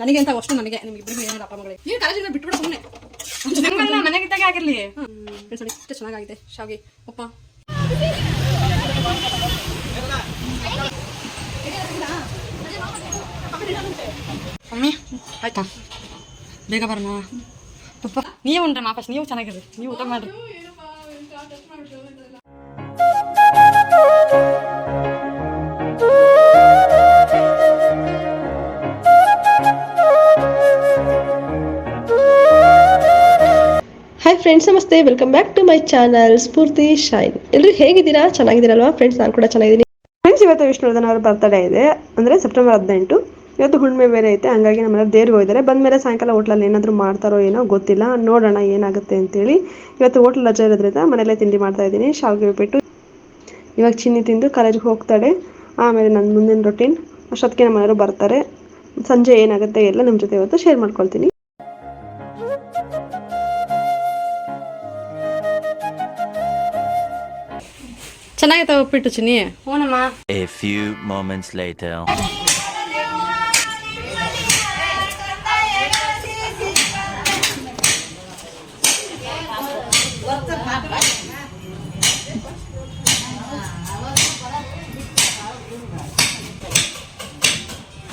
ನನಗೆ ಅಂತ ಅಷ್ಟು ನನಗೆ ನಿಮ್ಗಿಬ್ಬರಿಗೆ ಏನಿಲ್ಲ ಅಪ್ಪ ಮಗಳಿಗೆ ನೀವು ಕಾಲೇಜಿಂದ ಬಿಟ್ಬಿಡು ಸುಮ್ಮನೆ ಮನೆಗಿದ್ದಾಗ ಆಗಿರ್ಲಿ. ಫ್ರೆಂಡ್ಸ್ ನೋಡಿ ಎಷ್ಟು ಚೆನ್ನಾಗಾಗಿದೆ. ಶಾವಿಗೆ ಉಪ್ಪ ಮಮ್ಮಿ ಆಯ್ತಾ? ಬೇಗ ಬರೋಣ. ಪಪ್ಪ ನೀವು ಉಂಡ್ರಮ್ಮ ಫಸ್ಟ್ ನೀವು ಚೆನ್ನಾಗಿರ್ರಿ. ನೀವು ಊಟ ಮಾಡ್ರಿ. ಹಾಯ್ ಫ್ರೆಂಡ್ಸ್ ನಮಸ್ತೆ. Welcome back to my channel Spoorthi Shine ಎಲ್ಲರೂ ಹೇಗಿದ್ದೀರಾ? ಚೆನ್ನಾಗಿದ್ದೀರಲ್ವಾ? ಫ್ರೆಂಡ್ಸ್ ನಾನು ಕೂಡ ಚೆನ್ನಾಗಿದ್ದೀನಿ. ಫ್ರೆಂಡ್ಸ್ ಇವತ್ತು ವಿಷ್ಣುವರ್ಧನ್ ಅವರ ಬರ್ತ್ಡೇ ಇದೆ. ಅಂದರೆ ಸೆಪ್ಟೆಂಬರ್ ಹದಿನೆಂಟು. ಇವತ್ತು ಹುಣ್ಣಿಮೆ ಬೇರೆ ಐತೆ. ಹಂಗಾಗಿ ನಮ್ಮನೆ ದೇವ್ರಿಗೆ ಹೋಗಿದ್ದಾರೆ. ಬಂದಮೇಲೆ ಸಾಯಂಕಾಲ ಹೋಟ್ಲಲ್ಲಿ ಏನಾದರೂ ಮಾಡ್ತಾರೋ ಏನೋ ಗೊತ್ತಿಲ್ಲ. ನೋಡೋಣ ಏನಾಗುತ್ತೆ ಅಂತೇಳಿ. ಇವತ್ತು ಹೋಟ್ಲ್ ರಜೆ ಇರೋದ್ರಿಂದ ಮನೆಯಲ್ಲೇ ತಿಂಡಿ ಮಾಡ್ತಾ ಇದ್ದೀನಿ. ಶಾವಿಗೆ ಉಪ್ಪಿಟ್ಟು. ಇವಾಗ ಚಿನ್ನಿ ತಿಂದು ಕಾಲೇಜಿಗೆ ಹೋಗ್ತಾಳೆ. ಆಮೇಲೆ ನನ್ನ ಮುಂದಿನ ರೊಟೀನ್ ಅಷ್ಟೊತ್ತಿಗೆ ನಮ್ಮ ಮನೆಯವರು ಬರ್ತಾರೆ. ಸಂಜೆ ಏನಾಗುತ್ತೆ ಎಲ್ಲ ನಿಮ್ಮ ಜೊತೆ ಇವತ್ತು ಶೇರ್ ಮಾಡ್ಕೊಳ್ತೀನಿ. ಚೆನ್ನಾಗೈತೆ ಉಪ್ಪಿಟ್ಟು ಚಿನ್ನಿ ಹ್ಞೂನಮ್ಮ A few moments later.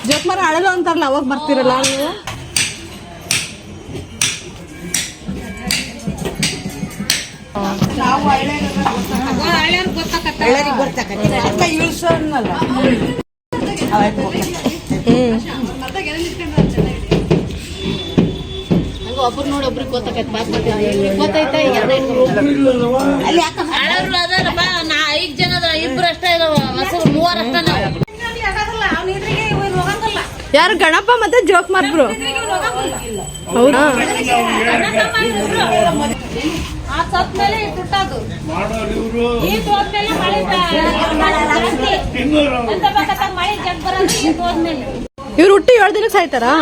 Jokumara ಅಳಲು ಅಂತಾರಲ್ಲ ಅವಾಗ ಬರ್ತಿರಲ್ಲ ನೀವು ಒಬ್ರು ನೋಡಿ ಒಬ್ರಿಗೆ ಗೊತ್ತಾಗತ್ತೆ ಗೊತ್ತೈತೆ ಅದಾರಪ್ಪ ನಾ ಐದು ಜನ ಅದಾರ ಇಬ್ರು ಅಷ್ಟೇ ಇದಾವ. ಹಸರು ಮೂವರ್ ಅಷ್ಟೇ ನಾವು. ಯಾರು ಗಣಪ ಮತ್ತೆ ಜೋಕ್ ಮಾರ್ಬ್ರು ಹೌದಾ? ಇವ್ರು ಹುಟ್ಟಿ ಏಳು ದಿನಕ್ಕೆ ಸಾಯ್ತಾರಾ?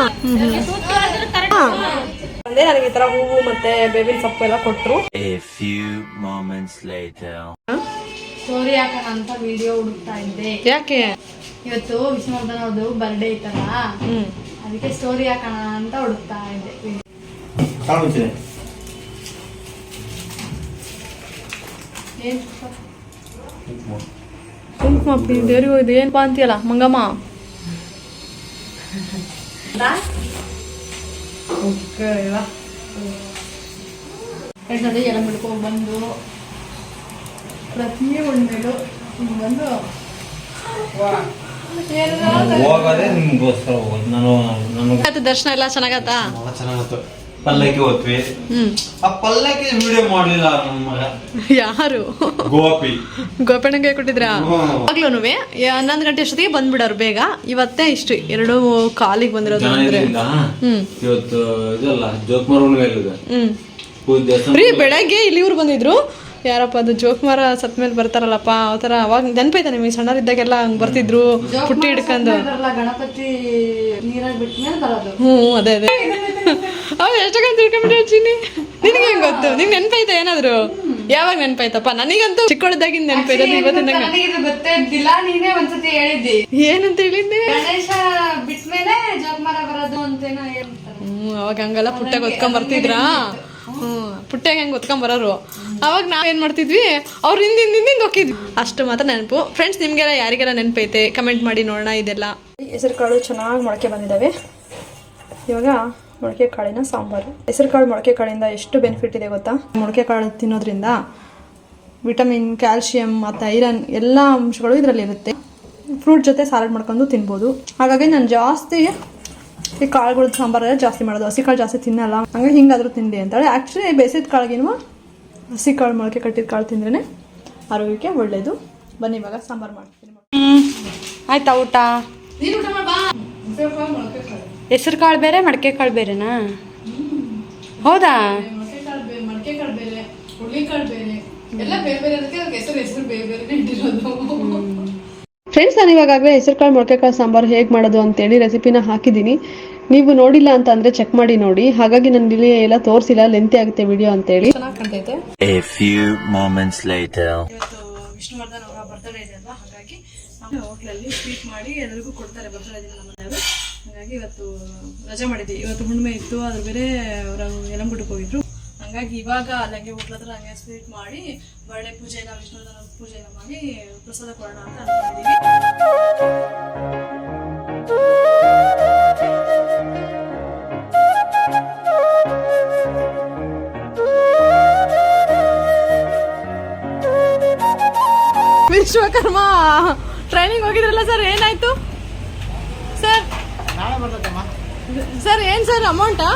ನನಗೆ ಈ ತರ ಹೂವು ಮತ್ತೆ ಬೇವಿನ ಸೊಪ್ಪು ಎಲ್ಲ ಕೊಟ್ರು. ಸ್ಟೋರಿ ಹಾಕೋಣ ಅಂತ ವಿಡಿಯೋ ಹುಡುಕ್ತಾ ಇದ್ದೆ. ಯಾಕೆ? ಇವತ್ತು ವಿಷ್ಣುವರ್ಧನ್ ಅವ್ರದ್ದು ಬರ್ಡೇ ಇತ್ತಲ್ಲ ಹ್ಮ್. ಅದಕ್ಕೆ ಸ್ಟೋರಿ ಹಾಕೋಣ ಅಂತ ಹುಡುಕ್ತಾ ಇದ್ದೆ. ಕುಂಕುಮ ದೇವ್ರಿಗೆ ಹೋಯ್ದು ಏನಪ್ಪಾ ಅಂತೀಯಲ್ಲ? ಮಂಗಮ್ಮ. ಎಲ್ಲ ಬಿಡ್ಕೊಂಡು ಬಂದು ಪ್ರತಿ ಮೇಲೂ ಹಿಂಗ್ ಬಂದು ಹೋಗೋದೇ ನಿಮ್ಗೋಸ್ಕರ ಹೋಗೋದು. ನಾನು ನನಗೆ ದರ್ಶನ ಎಲ್ಲ ಚೆನ್ನಾಗತ್ತಾ ಚೆನ್ನಾಗತ್ತು ಪಲ್ಲಕ್ಕಿ ಹೋದ್ವಿ ಹ್ಮ್. ಆ ಪಲ್ಲಕ್ಕಿ ವಿಡಿಯೋ ಮಾಡ್ಲಿಲ್ಲ ನಮ್ಮ ಮಗ. ಯಾರು? ಗೋಪಿ. ಗೋಪಣ್ಣಗೆ ಕೊಟ್ಟಿದ್ರಾ? ಹ್ಮ್. ಆಗ್ಲೂನು ಹನ್ನೊಂದು ಗಂಟೆ ಅಷ್ಟೊತ್ತಿಗೆ ಬಂದ್ಬಿಡೋರು ಬೇಗ? ಇವತ್ತೇ ಇಷ್ಟು ಎರಡು ಕಾಲಿಗೆ ಬಂದಿರೋದು ಅಂದ್ರೆ. ಇವತ್ತು ಇದಲ್ಲ ಜೋಕ್ಮಾರ್ ಹುಣ್ಣಿಮೆ ಬೆಳಗ್ಗೆ ಇಲ್ಲಿ ಇವ್ರು ಬಂದಿದ್ರು. ಯಾರಪ್ಪ ಅದು ಜೋಕ್ಮಾರ ಸತ್ ಮೇಲೆ ಬರ್ತಾರಲ್ಲಪ್ಪ ಅವತರ ಥರ ಅವಾಗ ನೆನಪೈತೆ ನಿಮಗೆ ಸಣ್ಣರಿದ್ದಾಗೆಲ್ಲ ಹಂಗ್ ಬರ್ತಿದ್ರು ಪುಟ್ಟಿ ಹಿಡ್ಕೊಂಡು. ಗಣಪತಿ ನೀರಾಗಿ ಬಿಟ್ಟ ಮೇಲೆ ಬರೋದು. ಹ್ಞೂ ಅದೇ ಅದೇ. ಅವ್ ಎಷ್ಟೊಂದು ತಿಳ್ಕೊಂಡ್ಬಿಟ್ಟು ಚಿನ್ನಿ. ನಿನಗೆ ಹೆಂಗ್ ಗೊತ್ತು? ನಿಂಗೆ ನೆನಪೈತ ಏನಾದ್ರು? ಯಾವಾಗ ನೆನಪೈತಪ್ಪ? ನನಗಂತೂ ಚಿಕ್ಕೊಳ್ದಾಗಿಂದ ನೆನಪೈರೋದು ಇವತ್ತಿನ ನನಗೆ ಇದು ಗೊತ್ತೇ ಇದ್ದಿಲ್ಲ ನೀನೇ ಒಂದ್ಸತಿ ಹೇಳಿದ್ದಿ. ಏನಂತ ಹೇಳಿದ್ದೆ? ಗಣೇಶ ಬಿಟ್ಮೇಲೆ ಜೋಗ್ಮರ ಬರೋದು ಅಂತೇನೋ ಹೇಳ್ತಾರೆ. ಹ್ಞೂ ಅವಾಗ ಹಂಗಲ್ಲ ಪುಟ್ಟಾಗ ಹೊತ್ಕೊಂಡ್ ಬರ್ತಿದ್ರಾ? ಹ್ಞೂ ಪುಟ್ಟಾಗ ಹೆಂಗೆ ಹೊತ್ಕೊಂಡ್ ಬರೋರು? ಅವಾಗ ನಾವೇನ್ ಮಾಡ್ತಿದ್ವಿ? ಅವ್ರ ಹಿಂದಿಂದ ಹಿಂದಿಂದ ಹೋಗಿದ್ವಿ ಅಷ್ಟು ಮಾತ್ರ ನೆನಪು. ಫ್ರೆಂಡ್ಸ್ ನಿಮ್ಗೆಲ್ಲ ಯಾರಿಗೆಲ್ಲ ನೆನಪೈತೆ? ಕಮೆಂಟ್ ಮಾಡಿ ನೋಡೋಣ ಇದೆಲ್ಲ. ಹೆಸರು ಕಾಳು ಚೆನ್ನಾಗಿ ಮೊಳಕೆ ಬಂದಿದ್ದಾವೆ ಇವಾಗ ಮೊಳಕೆ ಕಾಳಿನ ಸಾಂಬಾರು. ಹೆಸರು ಕಾಳು ಮೊಳಕೆ ಕಾಳಿಂದ ಎಷ್ಟು ಬೆನಿಫಿಟ್ ಇದೆ ಗೊತ್ತಾ? ಮೊಳಕೆ ಕಾಳು ತಿನ್ನೋದ್ರಿಂದ ವಿಟಮಿನ್ ಕ್ಯಾಲ್ಶಿಯಂ ಮತ್ತು ಐರನ್ ಎಲ್ಲ ಅಂಶಗಳು ಇದರಲ್ಲಿ ಇರುತ್ತೆ ಫ್ರೂಟ್ ಜೊತೆ ಸಾಲಡ್ ಮಾಡ್ಕೊಂಡು ತಿನ್ಬೋದು. ಹಾಗಾಗಿ ನಾನು ಜಾಸ್ತಿ ಈ ಕಾಳುಗಳದ್ದು ಸಾಂಬಾರೆಲ್ಲ ಜಾಸ್ತಿ ಮಾಡೋದು. ಹಸಿ ಕಾಳು ಜಾಸ್ತಿ ತಿನ್ನಲ್ಲ. ಹಂಗೆ ಹಿಂಗಾದರೂ ತಿಂಡಿ ಅಂತಾಳೆ. ಆ್ಯಕ್ಚುಲಿ ಬೇಸಿದ ಕಾಳಿಗಿನ ಹಸಿ ಕಾಳು, ಮೊಳಕೆ ಕಟ್ಟಿದ ಕಾಳು ತಿಂದ್ರೇ ಆರೋಗ್ಯಕ್ಕೆ ಒಳ್ಳೆಯದು ಬನ್ನಿ ಇವಾಗ ಸಾಂಬಾರು ಮಾಡ್ತೀನಿ. ಆಯ್ತಾ ಊಟ? ಹೆಸರು ಕಾಳು ಬೇರೆ ಮಡಕೆ ಕಾಳು ಬೇರೆನಾ? ಹೌದಾ? ಫ್ರೆಂಡ್ಸ್ ನಾನು ಇವಾಗಲೇ ಹೆಸರು ಕಾಳು ಮೊಳಕೆ ಕಾಳು ಸಾಂಬಾರು ಹೇಗೆ ಮಾಡೋದು ಅಂತೇಳಿ ರೆಸಿಪಿನ ಹಾಕಿದ್ದೀನಿ. ನೀವು ನೋಡಿಲ್ಲ ಅಂತ ಅಂದರೆ ಚೆಕ್ ಮಾಡಿ ನೋಡಿ. ಹಾಗಾಗಿ ನಾನು ಇಲ್ಲಿ ಎಲ್ಲ ತೋರಿಸಿಲ್ಲ ಲೆಂತಿ ಆಗುತ್ತೆ ವಿಡಿಯೋ ಅಂತೇಳಿ. A few moments later. Vishnuvardhan ಅವರ ಬರ್ತಡೇ ಇದೆ ಅಲ್ವಾ? ಹಾಗಾಗಿ ನಮ್ಮ ಹೋಟ್ಲಲ್ಲಿ ಸ್ವೀಟ್ ಮಾಡಿ ಎಲ್ಲರಿಗೂ ಕೊಡ್ತಾರೆ ಬರ್ತಡೇ ದಿನ ನಮ್ಮ ಮನೆಯವರು ಹಾಗಾಗಿ ಇವತ್ತು ರಜೆ ಮಾಡಿದ್ವಿ. ಇವತ್ತು ಹುಣ್ಣಿಮೆ ಇತ್ತು ಅದ್ರ ಬೇರೆ ಅವರು ಯಲಂಗುಡ್ಡಕ್ಕೆ ಹೋಗಿದ್ರು. ಹಂಗಾಗಿ ಇವಾಗ ಅಲ್ಲಂಗೆ ಹೋಟ್ಲ ಹತ್ರ ಹಂಗೆ ಸ್ವೀಟ್ ಮಾಡಿ, ಒಳ್ಳೆ ಪೂಜೆ ಎಲ್ಲ ಪೂಜೆನ ಪೂಜೆ ಮಾಡಿ ಪ್ರಸಾದ ಕೊಡೋಣ ಅಂತ ಅನ್ಕೊಂಡಿದ್ದೀವಿ ವಿಶ್ವಕರ್ಮ ಟ್ರೈನಿಂಗ್ ಹೋಗಿದ್ರಲ್ಲ ಸರ್ ಏನಾಯ್ತು? ಸರ್ ಏನ್ ಸರ್ ಅಮೌಂಟಾ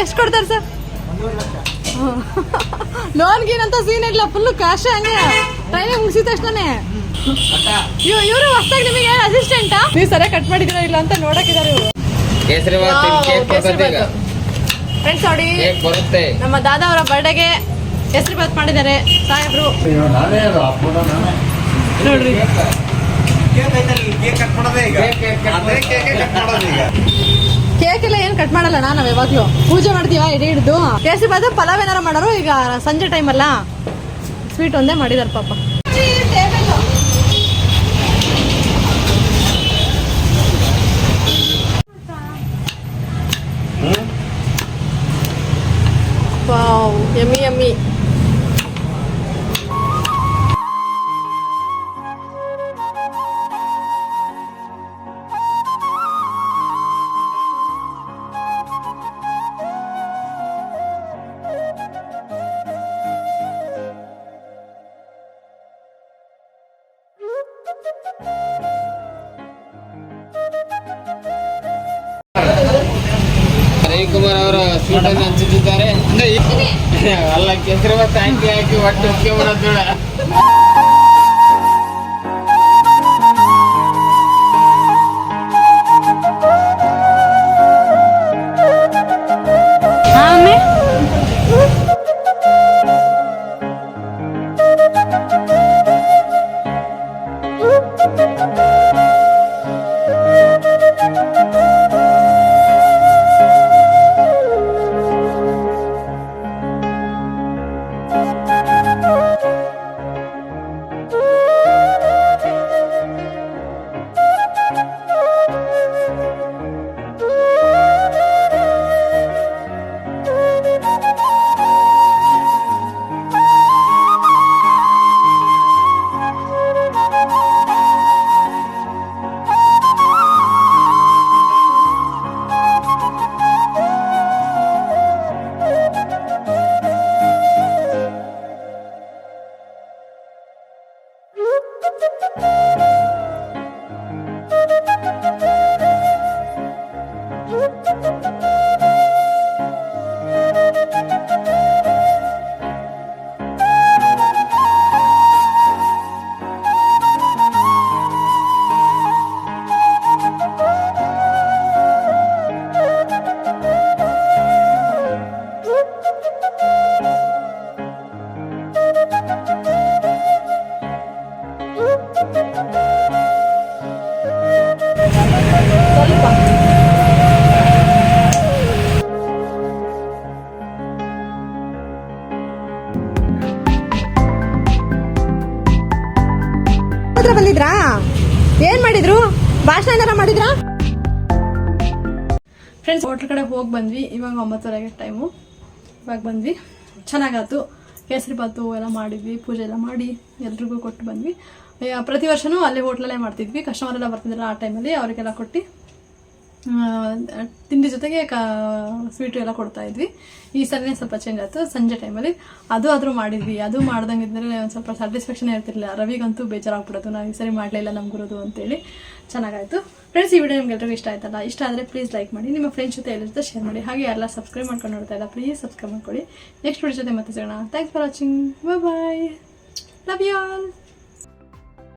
ಎಷ್ಟು ಕೊಡ್ತಾರೆ ಸರ್? ಲೋನ್ ಗೀನಂತ ಸೀನ್ ಇಲ್ಲ ಫುಲ್ ಕ್ಯಾಶ್ ಹಂಗೆ. ಟ್ರೈನಿಂಗ್ ಮುಗಿಸಿದ ತಕ್ಷಣನೇ. ಇವರು ಹೊಸ್ದಾಗಿ ನಿಮಗೆ ಅಸಿಸ್ಟೆಂಟಾ ನೀವು ಸರಿಯಾಗಿ ಕಟ್ ಮಾಡಿದಿರಾ ಇಲ್ಲ ಅಂತ ನೋಡಕ್ಕಿದ್ದಾರೆ ಇವರು. ಫ್ರೆಂಡ್ಸ್ ನೋಡಿ ನಮ್ಮ ದಾದಾ ಅವರ ಬರ್ಡೇಗೆ ಹೆಸರು ಬಾತ್ ಮಾಡಿದ್ದಾರೆ. ಸಾಹೇಬ್ರು ನೋಡ್ರಿ. ಕೇಕ್ ಎಲ್ಲ ಏನ್ ಕಟ್ ಮಾಡಲ್ಲ ನಾವ್ ಯಾವಾಗ್ಲೂ. ಪೂಜೆ ಮಾಡ್ತೀವ? ಎಡೆ ಹಿಡಿದು. ಕೇಸರಿ ಬಾತ್ ಪಲಾವ್ ಏನಾರ ಮಾಡೋರು? ಈಗ ಸಂಜೆ ಟೈಮ್ ಅಲ್ಲ. ಸ್ವೀಟ್ ಒಂದೇ ಮಾಡಿದಾರ ಪಾಪ. ರವಿಕುಮಾರ್ ಅವರ ಸ್ವೀಟ್ ಅನ್ನು ಹಂಚುತ್ತಿದ್ದಾರೆ ಅಲ್ಲ ಕೆಸರು ಮತ್ತೆ ಹಾಕಿ ಹಾಕಿ ಒಟ್ಟು ಉಪ್ಕೆ ಬೇಡ ಏನ್ ಮಾಡಿದ್ರು? ಭಾಷಣ ಏನಾರ ಮಾಡಿದ್ರಾ? ಫ್ರೆಂಡ್ಸ್ ಹೋಟ್ಲ್ ಕಡೆ ಹೋಗಿ ಬಂದ್ವಿ. ಇವಾಗ ಒಂಬತ್ತುವರೆಗೆ ಟೈಮು ಇವಾಗ ಬಂದ್ವಿ. ಚೆನ್ನಾಗಾಯ್ತು. ಕೇಸರಿ ಬಾತು ಎಲ್ಲ ಮಾಡಿದ್ವಿ, ಪೂಜೆ ಎಲ್ಲ ಮಾಡಿ ಎಲ್ರಿಗೂ ಕೊಟ್ಟು ಬಂದ್ವಿ. ಪ್ರತಿ ವರ್ಷನೂ ಅಲ್ಲೇ ಹೋಟ್ಲಲ್ಲೇ ಮಾಡ್ತಿದ್ವಿ. ಕಸ್ಟಮರ್ ಎಲ್ಲ ಬರ್ತಿದ್ರಲ್ಲ ಆ ಟೈಮಲ್ಲಿ ಅವರಿಗೆಲ್ಲ ಕೊಟ್ಟು ತಿಂಡಿ ಜೊತೆಗೆ ಕ ಸ್ವೀಟು ಎಲ್ಲ ಕೊಡ್ತಾ ಇದ್ವಿ. ಈ ಸರಿನೇ ಸ್ವಲ್ಪ ಚೇಂಜ್ ಆಯಿತು. ಸಂಜೆ ಟೈಮಲ್ಲಿ ಅದು ಆದರೂ ಮಾಡಿದ್ವಿ. ಅದು ಮಾಡ್ದಂಗಿದ್ರೆ ಒಂದು ಸ್ವಲ್ಪ ಸ್ಯಾಟಿಸ್ಫ್ಯಾಕ್ಷನ್ ಇರ್ತಿರಲಿಲ್ಲ. ರವಿಗಂತೂ ಬೇಜಾರಾಗ್ಬಿಡೋದು. ನಾವು ಈ ಸರಿ ಮಾಡಲಿಲ್ಲ ನಮ್ಮ ಗುರುದು ಅಂತೇಳಿ ಚೆನ್ನಾಗಾಯಿತು. ಫ್ರೆಂಡ್ಸ್ ಈ ವಿಡಿಯೋ ನಿಮ್ಗೆ ಎಲ್ಲರಿಗೂ ಇಷ್ಟ ಆಯ್ತಲ್ಲ? ಇಷ್ಟ ಆದರೆ ಪ್ಲೀಸ್ ಲೈಕ್ ಮಾಡಿ. ನಿಮ್ಮ ಫ್ರೆಂಡ್ಸ್ ಜೊತೆ ಎಲ್ಲರ ಶೇರ್ ಮಾಡಿ. ಹಾಗೆ ಎಲ್ಲ ಸಬ್ಸ್ಕ್ರೈಬ್ ಮಾಡ್ಕೊಂಡು ನೋಡ್ತಾ ಇಲ್ಲ ಪ್ಲೀಸ್ ಸಬ್ಸ್ಕ್ರೈಬ್ ಮಾಡ್ಕೊಳ್ಳಿ. ನೆಕ್ಸ್ಟ್ ವಿಡಿಯೋ ಜೊತೆ ಮತ್ತೆ ಸಿಗೋಣ. Thanks for watching bye love you all